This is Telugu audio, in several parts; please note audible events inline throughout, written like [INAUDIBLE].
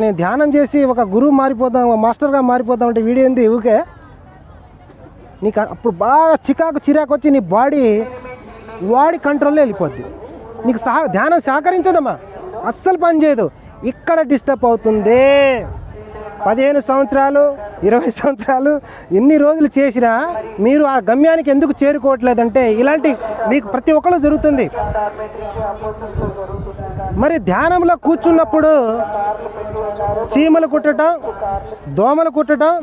నేను ధ్యానం చేసి ఒక గురువు మారిపోదాం మాస్టర్గా మారిపోదాం అంటే వీడియో ఏంది? ఊకే? నీకు అప్పుడు బాగా చికాకు చిరాకు వచ్చి నీ బాడీ వాడి కంట్రోల్లో వెళ్ళిపోద్ది. నీకు సహ ధ్యానం సహకరించదమ్మా. అస్సలు పని చేయదు. ఇక్కడ డిస్టర్బ్ అవుతుంది. పదిహేను సంవత్సరాలు ఇరవై సంవత్సరాలు ఎన్ని రోజులు చేసినా మీరు ఆ గమ్యానికి ఎందుకు చేరుకోవట్లేదంటే ఇలాంటి మీకు ప్రతి ఒక్కళ్ళు జరుగుతుంది. మరి ధ్యానంలో కూర్చున్నప్పుడు చీమలు కుట్టడం దోమలు కుట్టడం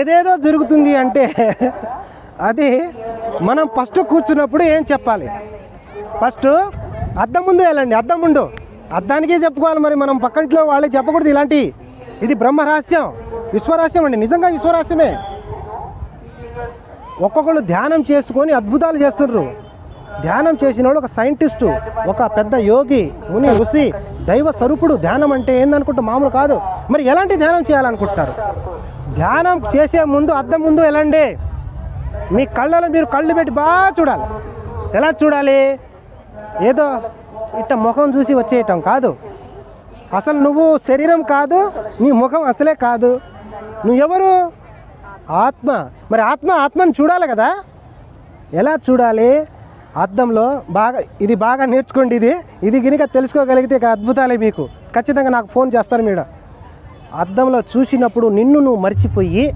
ఏదేదో జరుగుతుంది అంటే అది మనం ఫస్ట్ కూర్చున్నప్పుడు ఏం చెప్పాలి? ఫస్ట్ అద్దం ముందు వెళ్ళండి అద్దం ముందు. అద్దానికే చెప్పుకోవాలి మరి మనం పక్కంట్లో వాళ్ళకి చెప్పకూడదు ఇలాంటి ఇది బ్రహ్మరహస్యం. విశ్వరహస్యం అండి. నిజంగా విశ్వరహస్యమే. ఒక్కొక్కళ్ళు ధ్యానం చేసుకొని అద్భుతాలు చేస్తున్నారు ధ్యానం చేసినోడు ఒక సైంటిస్టు ఒక పెద్ద యోగి ముని ఋషి దైవ స్వరూపుడు ధ్యానం అంటే ఏందనుకుంటే మామూలు కాదు. మరి ఎలాంటి ధ్యానం చేయాలనుకుంటున్నారు? ధ్యానం చేసే ముందు అద్దం ముందు వెళ్ళండి మీ కళ్ళలో మీరు కళ్ళు పెట్టి బాగా చూడాలి. ఎలా చూడాలి? ఏదో ఇట్ట ముఖం చూసి వచ్చేయటం కాదు. అసలు నువ్వు శరీరం కాదు నీ ముఖం అసలే కాదు. నువ్వెవరు ఆత్మ. మరి ఆత్మ ఆత్మని చూడాలి కదా? ఎలా చూడాలి? అద్దంలో బాగా ఇది బాగా నేర్చుకోండి ఇది. ఇది గినిక తెలుసుకోగలిగితే ఇక అద్భుతాలే మీకు. ఖచ్చితంగా నాకు ఫోన్ చేస్తారు మీరు అద్దంలో చూసినప్పుడు నిన్ను నువ్వు మర్చిపోయి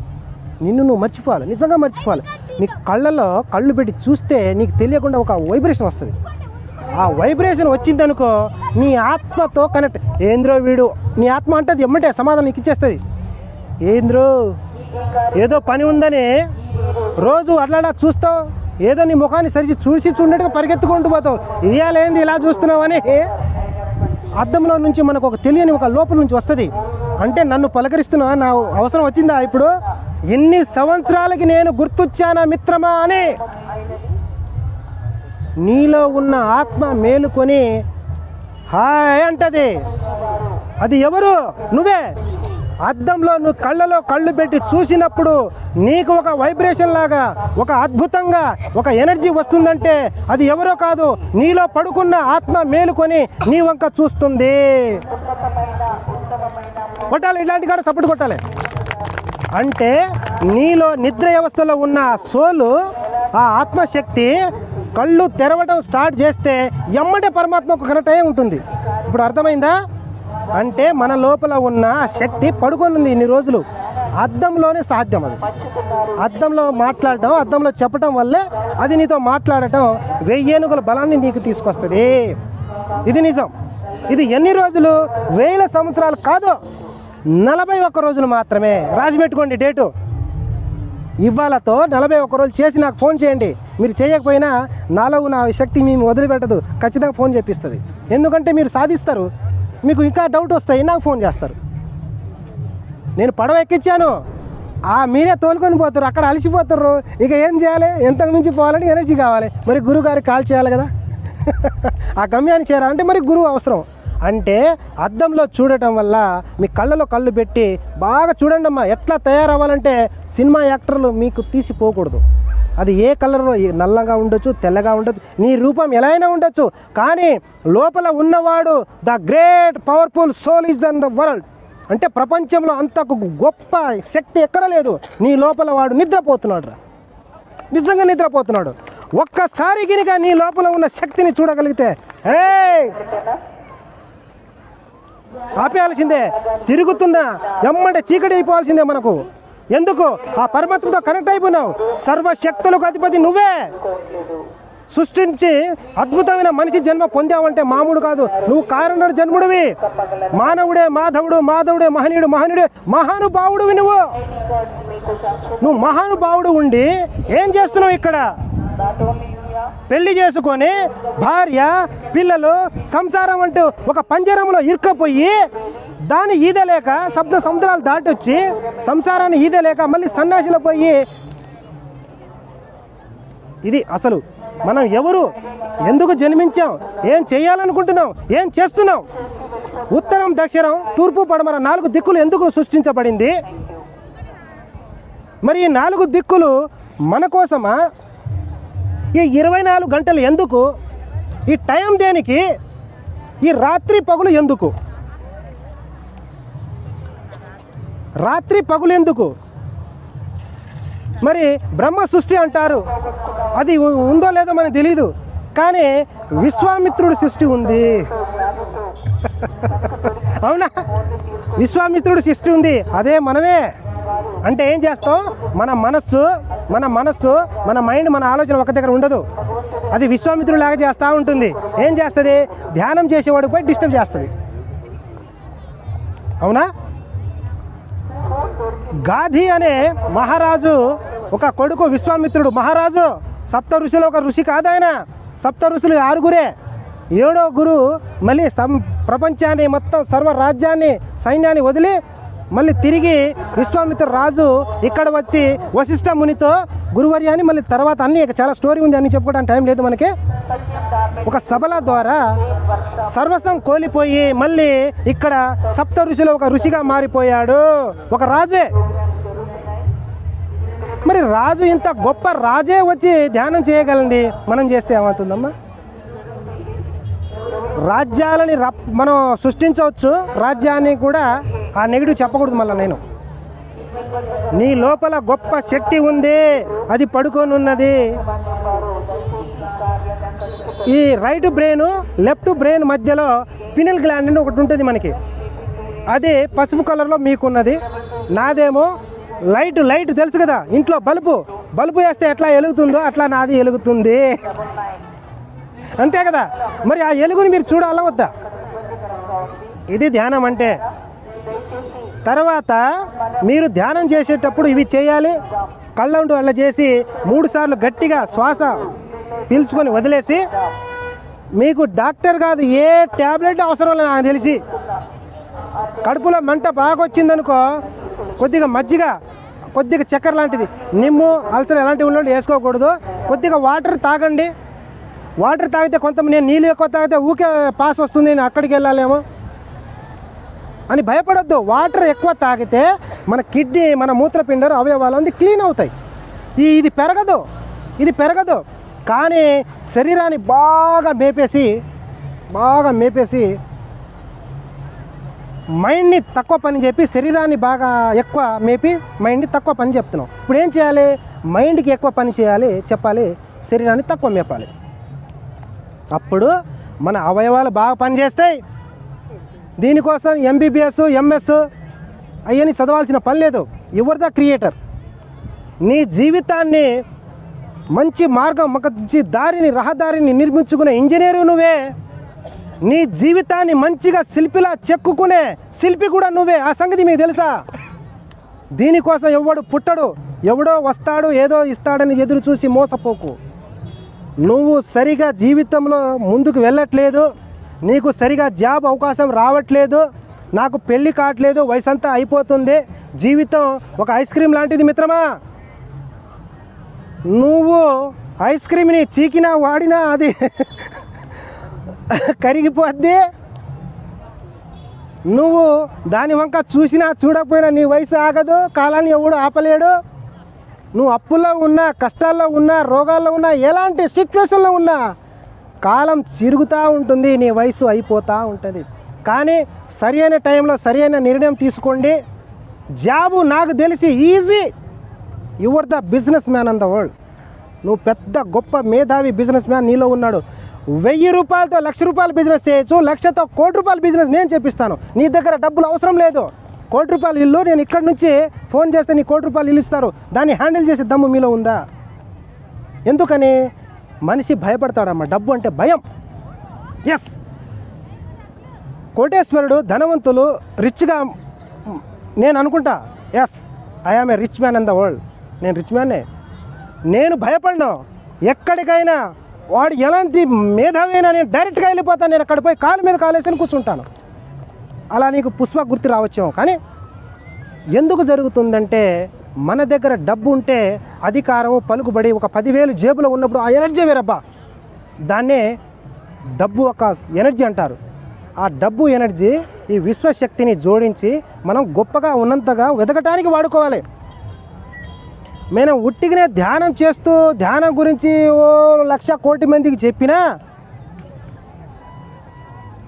నిన్ను నువ్వు మర్చిపోవాలి నిజంగా మర్చిపోవాలి. నీ కళ్ళల్లో కళ్ళు పెట్టి చూస్తే నీకు తెలియకుండా ఒక వైబ్రేషన్ వస్తుంది. ఆ వైబ్రేషన్ వచ్చిందనుకో నీ ఆత్మతో కనెక్ట్ ఏంద్రో వీడు నీ ఆత్మ అంటే అది ఎమ్మటే సమాధానం నీకు ఇచ్చేస్తుంది. ఏంద్రో ఏదో పని ఉందని రోజు అట్లా చూస్తావు ఏదో నీ ముఖాన్ని సరిచి చూసి చూడట్టుగా పరిగెత్తుకుంటూ పోతావు. ఇయ్యాలేంది ఇలా చూస్తున్నావు అని అద్దంలో నుంచి మనకు ఒక తెలియని ఒక లోపల నుంచి వస్తుంది. అంటే నన్ను పలకరిస్తున్నా నా అవసరం వచ్చిందా ఇప్పుడు? ఎన్ని సంవత్సరాలకి నేను గుర్తొచ్చానా మిత్రమా అని నీలో ఉన్న ఆత్మ మేలుకొని హాయ్ అంటది. అది ఎవరు? నువ్వే. అద్దంలో నువ్వు కళ్ళలో కళ్ళు పెట్టి చూసినప్పుడు నీకు ఒక వైబ్రేషన్ లాగా ఒక అద్భుతంగా ఒక ఎనర్జీ వస్తుందంటే అది ఎవరో కాదు నీలో పడుకున్న ఆత్మ మేలుకొని నీ వంక చూస్తుంది. కొట్టాలి ఇలాంటి కాడ సపోర్ట్ కొట్టాలి. అంటే నీలో నిద్ర వ్యవస్థలో ఉన్న సోలు ఆ ఆత్మశక్తి కళ్ళు తెరవడం స్టార్ట్ చేస్తే ఎమ్మటే పరమాత్మకు కనెక్ట్ అయ్యే ఉంటుంది. ఇప్పుడు అర్థమైందా? అంటే మన లోపల ఉన్న శక్తి పడుకొనుంది ఇన్ని రోజులు. అద్దంలోనే సాధ్యం అది. అద్దంలో మాట్లాడటం అద్దంలో చెప్పటం వల్లే అది నీతో మాట్లాడటం వెయ్యేనుగుల బలాన్ని నీకు తీసుకొస్తుంది. ఇది నిజం. ఇది ఎన్ని రోజులు? వేల సంవత్సరాలు కాదు. నలభై ఒక్క రోజులు మాత్రమే. రాసి పెట్టుకోండి డేటు. ఇవాళతో నలభై ఒక్క రోజులు చేసి నాకు ఫోన్ చేయండి. మీరు చేయకపోయినా నాలో నా శక్తి మేము వదిలిపెట్టదు. ఖచ్చితంగా ఫోన్ చేపిస్తుంది. ఎందుకంటే మీరు సాధిస్తారు. మీకు ఇంకా డౌట్ వస్తాయి నాకు ఫోన్ చేస్తారు. నేను పడవ ఎక్కించాను. ఆ మీరే తోలుకొని పోతారు. అక్కడ అలసిపోతారు. ఇక ఏం చేయాలి? ఎంతకు మించి పోవాలని ఎనర్జీ కావాలి. మరి గురువు గారికి కాల్ చేయాలి కదా. [LAUGHS] ఆ గమ్యాన్ని చేరాలంటే మరి గురువు అవసరం. అంటే అద్దంలో చూడటం వల్ల మీ కళ్ళలో కళ్ళు పెట్టి బాగా చూడండి అమ్మా ఎట్లా తయారవ్వాలంటే సినిమా యాక్టర్లు మీకు తీసిపోకూడదు అది ఏ కలర్లో నల్లగా ఉండొచ్చు తెల్లగా ఉండొచ్చు నీ రూపం ఎలా అయినా ఉండొచ్చు. కానీ లోపల ఉన్నవాడు the great powerful soul is on the world. అంటే ప్రపంచంలో అంత గొప్ప శక్తి ఎక్కడ లేదు. నీ లోపల వాడు నిద్రపోతున్నాడు రా. నిజంగా నిద్రపోతున్నాడు. ఒక్కసారి గినిక నీ లోపల ఉన్న శక్తిని చూడగలిగితే ఏ ఆపేయాల్సిందే. తిరుగుతున్నా ఎమ్మంటే చీకటి అయిపోవాల్సిందే మనకు. ఎందుకు? ఆ పరమాత్మతో కనెక్ట్ అయిపోయినావు. సర్వశక్తులకు అధిపతి నువ్వే. సృష్టించి అద్భుతమైన మనిషి జన్మ పొందావంటే మామూలు కాదు. నువ్వు కారణుడు జన్ముడివి. మానవుడే మాధవుడు మాధవుడే మహనీయుడు మహనీయుడే మహానుభావుడివి నువ్వు. నువ్వు మహానుభావుడు ఉండి ఏం చేస్తున్నావు ఇక్కడ? పెళ్ళి చేసుకొని భార్య పిల్లలు సంసారం అంటూ ఒక పంజరంలో ఇరుక్కపోయి దాన్ని ఈదలేక శబ్ద సముద్రాలు దాటొచ్చి సంసారాన్ని ఈదలేక మళ్ళీ సన్యాసిలో పోయి ఇది అసలు మనం ఎవరు? ఎందుకు జన్మించాం? ఏం చేయాలనుకుంటున్నాం? ఏం చేస్తున్నాం? ఉత్తరం దక్షిణం తూర్పు పడమర నాలుగు దిక్కులు ఎందుకు సృష్టించబడింది? మరి ఈ నాలుగు దిక్కులు మన కోసమా? ఈ ఇరవై నాలుగు గంటలు ఎందుకు? ఈ టైం దేనికి? ఈ రాత్రి పగులు ఎందుకు? రాత్రి పగులు ఎందుకు? మరి బ్రహ్మ సృష్టి అంటారు. అది ఉందో లేదో మనకు తెలియదు కానీ విశ్వామిత్రుడి సృష్టి ఉంది. [LAUGHS] అవునా? విశ్వామిత్రుడి సృష్టి ఉంది. అదే మనమే. అంటే ఏం చేస్తాం? మన మనస్సు మన మనస్సు మన మైండ్ మన ఆలోచన ఒక దగ్గర ఉండదు. అది విశ్వామిత్రుడు లాగా చేస్తూ ఉంటుంది. ఏం చేస్తుంది? ధ్యానం చేసేవాడికి పోయి డిస్టర్బ్ చేస్తుంది. అవునా? గాధి అనే మహారాజు ఒక కొడుకు విశ్వామిత్రుడు. మహారాజు సప్త ఋషులు ఒక ఋషి కాదాయన సప్త ఋషులు ఆరుగురే. ఏడో గురు మళ్ళీ సం ప్రపంచాన్ని మొత్తం సర్వ రాజ్యాన్ని సైన్యాన్ని వదిలి మళ్ళీ తిరిగి విశ్వామిత్ర రాజు ఇక్కడ వచ్చి వశిష్ఠ మునితో గురువర్య అని మళ్ళీ తర్వాత అన్ని చాలా స్టోరీ ఉంది అని చెప్పుకోవడానికి టైం లేదు మనకి. ఒక సభల ద్వారా సర్వస్వం కోల్పోయి మళ్ళీ ఇక్కడ సప్త ఋషిలో ఒక ఋషిగా మారిపోయాడు. ఒక రాజే. మరి రాజు ఇంత గొప్ప రాజే వచ్చి ధ్యానం చేయగలండి మనం చేస్తే ఏమవుతుందమ్మా? రాజ్యాలని రప్ మనం సృష్టించవచ్చు. రాజ్యాన్ని కూడా ఆ నెగిటివ్ చెప్పకూడదు మళ్ళీ నేను. నీ లోపల గొప్ప శక్తి ఉంది అది పడుకొని ఉన్నది ఈ రైట్ బ్రెయిన్ లెఫ్ట్ బ్రెయిన్ మధ్యలో పినల్ గ్లాండ్ అని ఒకటి ఉంటుంది మనకి. అది పసుపు కలర్లో మీకున్నది. నాదేమో లైట్ లైట్ తెలుసు కదా ఇంట్లో బల్బు. బల్బు వేస్తే ఎట్లా వెలుగుతుందో అట్లా నాది వెలుగుతుంది. అంతే కదా? మరి ఆ ఎలుగుని మీరు చూడాలా వద్దా? ఇది ధ్యానం అంటే తర్వాత మీరు ధ్యానం చేసేటప్పుడు ఇవి చేయాలి. కళ్ళండు అలా చేసి మూడుసార్లు గట్టిగా శ్వాస పీల్చుకొని వదిలేసి మీకు డాక్టర్ కాదు ఏ ట్యాబ్లెట్ అవసరం లేదు నాకు తెలిసి కడుపులో మంట బాగా వచ్చిందనుకో కొద్దిగా మజ్జిగ కొద్దిగా చక్కెర లాంటిది నిమ్ము అల్సర్ ఎలాంటివి ఉన్నట్టు వేసుకోకూడదు. కొద్దిగా వాటర్ తాగండి. వాటర్ తాగితే కొంత నేను నీళ్ళు ఎక్కువ తాగితే ఊకే పాస్ వస్తుంది నేను అక్కడికి వెళ్ళాలేమో. అని భయపడొద్దు. వాటర్ ఎక్కువ తాగితే మన కిడ్నీ మన మూత్రపిండాలు అవయవాలు అన్ని క్లీన్ అవుతాయి. ఈ ఇది పెరగదు. ఇది పెరగదు. కానీ శరీరాన్ని బాగా మేపేసి బాగా మేపేసి మైండ్ని తక్కువ పని చెప్పి శరీరాన్ని బాగా ఎక్కువ మేపి మైండ్ని తక్కువ పని చెప్తున్నాం. ఇప్పుడు ఏం చేయాలి? మైండ్కి ఎక్కువ పని చేయాలి చెప్పాలి. శరీరాన్ని తక్కువ మేపాలి. అప్పుడు మన అవయవాలు బాగా పనిచేస్తాయి. దీనికోసం ఎంబీబీఎస్ ఎంఎస్ అవన్నీ చదవాల్సిన పని లేదు. ఎవరు ద క్రియేటర్ నీ జీవితాన్ని మంచి మార్గం మంచి దారిని రహదారిని నిర్మించుకునే ఇంజనీరు నువ్వే. నీ జీవితాన్ని మంచిగా శిల్పిలా చెక్కుకునే శిల్పి కూడా నువ్వే. ఆ సంగతి మీకు తెలుసా? దీనికోసం ఎవడు పుట్టడు ఎవడో వస్తాడు ఏదో ఇస్తాడని ఎదురు చూసి మోసపోకు. నువ్వు సరిగా జీవితంలో ముందుకు వెళ్ళట్లేదు. నీకు సరిగా జాబ్ అవకాశం రావట్లేదు నాకు పెళ్ళి కావట్లేదు వయసు అంతా అయిపోతుంది జీవితం ఒక ఐస్ క్రీమ్ లాంటిది మిత్రమా? నువ్వు ఐస్ క్రీమ్ని చీకినా వాడినా అది [LAUGHS] కరిగిపోద్ది. నువ్వు దాని వంక చూసినా చూడకపోయినా నీ వయసు ఆగదు కాలాన్ని ఎవడు ఆపలేడు. నువ్వు అప్పుల్లో ఉన్నా కష్టాల్లో ఉన్నా రోగాల్లో ఉన్నా ఎలాంటి సిచ్యువేషన్లో ఉన్నా కాలం చిరుగుతూ ఉంటుంది నీ వయసు అయిపోతూ ఉంటుంది. కానీ సరి అయిన టైంలో సరి అయిన నిర్ణయం తీసుకోండి. జాబు నాకు తెలిసి easy. Your the business man on the world నువ్వు పెద్ద గొప్ప మేధావి బిజినెస్ మ్యాన్ నీలో ఉన్నాడు. వెయ్యి రూపాయలతో లక్ష రూపాయలు బిజినెస్ చేయొచ్చు లక్షతో కోటి రూపాయల బిజినెస్ నేను చెప్పిస్తాను. నీ దగ్గర డబ్బులు అవసరం లేదు. కోటి రూపాయలు ఇల్లు నేను ఇక్కడ నుంచి ఫోన్ చేస్తే నీ కోటి రూపాయలు ఇల్లు ఇస్తారు. దాన్ని హ్యాండిల్ చేసే దమ్ము మీలో ఉందా? ఎందుకని? మనిషి భయపడతాడమ్మా. డబ్బు అంటే భయం. ఎస్ కోటేశ్వరుడు ధనవంతులు రిచ్గా నేను అనుకుంటా. Yes I am a rich man in the world నేను రిచ్ మ్యాన్నే నేను భయపడను. ఎక్కడికైనా వాడు ఎలాంటి మేధావైనా నేను డైరెక్ట్గా వెళ్ళిపోతాను నేను అక్కడ పోయి కాలు మీద కాలేసి కూర్చుంటాను. అలా నీకు పుష్ప గుర్తు రావచ్చేమో. కానీ ఎందుకు జరుగుతుందంటే మన దగ్గర డబ్బు ఉంటే అధికారం పలుకుబడి ఒక పదివేలు జేబులో ఉన్నప్పుడు ఆ ఎనర్జీ వేరబ్బా. దాన్నే డబ్బు ఒక ఎనర్జీ అంటారు. ఆ డబ్బు ఎనర్జీ ఈ విశ్వశక్తిని జోడించి మనం గొప్పగా ఉన్నంతగా వెతకటానికి వాడుకోవాలి. మేము ఉట్టిగానే ధ్యానం చేస్తూ ధ్యానం గురించి ఓ లక్ష కోటి మందికి చెప్పినా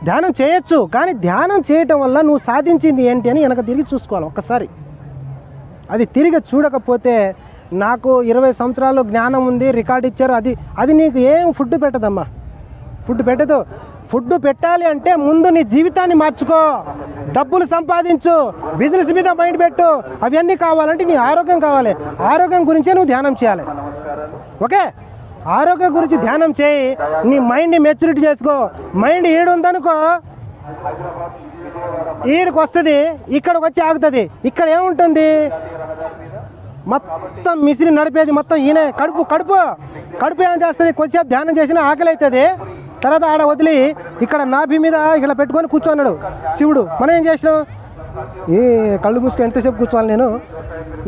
ధ్యానం చేయొచ్చు కానీ ధ్యానం చేయటం వల్ల నువ్వు సాధించింది ఏంటి అని వెనక తిరిగి చూసుకోవాలి ఒక్కసారి. అది తిరిగి చూడకపోతే నాకు ఇరవై సంవత్సరాలు జ్ఞానం ఉంది రికార్డ్ ఇచ్చారు. అది అది నీకు ఏం ఫుడ్ పెట్టదమ్మా? ఫుడ్ పెట్టదు. ఫుడ్ పెట్టాలి అంటే ముందు నీ జీవితాన్ని మార్చుకో. డబ్బులు సంపాదించు. బిజినెస్ మీద మైండ్ పెట్టు. అవన్నీ కావాలంటే నీ ఆరోగ్యం కావాలి. ఆరోగ్యం గురించే నువ్వు ధ్యానం చేయాలి. ఓకే? ఆరోగ్యం గురించి ధ్యానం చేయి. నీ మైండ్ని మెచ్యూరిటీ చేసుకో. మైండ్ ఏడు ఉందనుకో ఈడికి వస్తుంది ఇక్కడికి వచ్చి ఆగుతుంది. ఇక్కడ ఏముంటుంది? మొత్తం మిసిరి నడిపేది మొత్తం ఈయన. కడుపు కడుపు. కడుపు ఏం చేస్తుంది? కొద్దిసేపు ధ్యానం చేసిన ఆకలి అవుతుంది తర్వాత ఆడ వదిలి ఇక్కడ నాభి మీద ఇక్కడ పెట్టుకొని కూర్చోన్నాడు. శివుడు మనం ఏం చేసినాం? ఏ కళ్ళు మూసుకొని ఎంతసేపు కూర్చోవాలి నేను?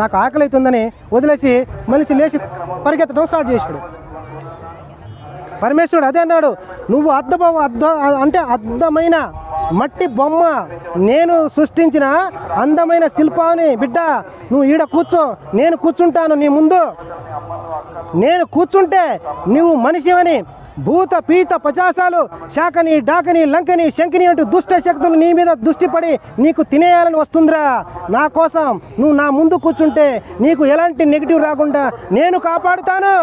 నాకు ఆకలి అవుతుందని వదిలేసి మనిషి లేచి పరిగెత్తడం స్టార్ట్ చేసాడు పరమేశ్వరుడు అదే అన్నాడు నువ్వు అద్దబొమ్మ అద్ద అంటే అద్దమైన మట్టి బొమ్మ నేను సృష్టించిన అందమైన శిల్పాన్ని బిడ్డ నువ్వు ఈడ కూర్చో నేను కూర్చుంటాను నీ ముందు. నేను కూర్చుంటే నువ్వు మనిషివని. భూత పీత పచాసాలు శాఖని డాకని లంకని శంకిని అంటూ దుష్ట శక్తులు నీ మీద దృష్టిపడి నీకు తినేయాలని వస్తుందిరా. నా కోసం నువ్వు నా ముందు కూర్చుంటే నీకు ఎలాంటి నెగిటివ్ రాకుండా నేను కాపాడుతాను.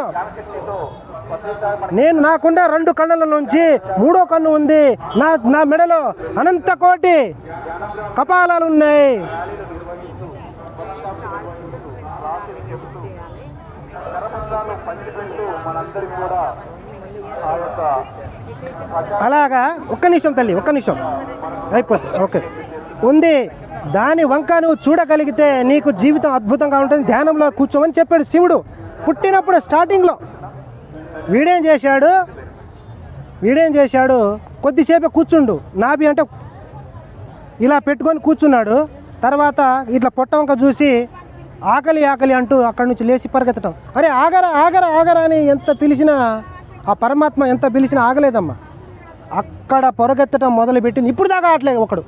నేను నాకుండా రెండు కన్నుల నుంచి మూడో కన్ను ఉంది. నా నా మెడలో అనంత కోటి కపాలాలు ఉన్నాయి. అలాగా ఒక్క నిమిషం తల్లి ఒక్క నిమిషం. అయిపోతుంది ఓకే. ఉంది. దాని వంక నువ్వు చూడగలిగితే నీకు జీవితం అద్భుతంగా ఉంటుంది. ధ్యానంలో కూర్చోమని చెప్పాడు శివుడు. పుట్టినప్పుడు స్టార్టింగ్లో వీడేం చేశాడు? వీడేం చేశాడు? కొద్దిసేపే కూర్చుండు. నాభి అంటే ఇలా పెట్టుకొని కూర్చున్నాడు. తర్వాత ఇట్లా పొట్టవంక చూసి ఆకలి ఆకలి అంటూ అక్కడి నుంచి లేచి పరిగెత్తడం అరే ఆగరా ఆగరా ఆగరా అని ఎంత పిలిచినా ఆ పరమాత్మ ఎంత పిలిచినా ఆగలేదమ్మా. అక్కడ పొరగెత్తడం మొదలుపెట్టింది. ఇప్పుడు దాకా ఆటలేదు ఒకడు.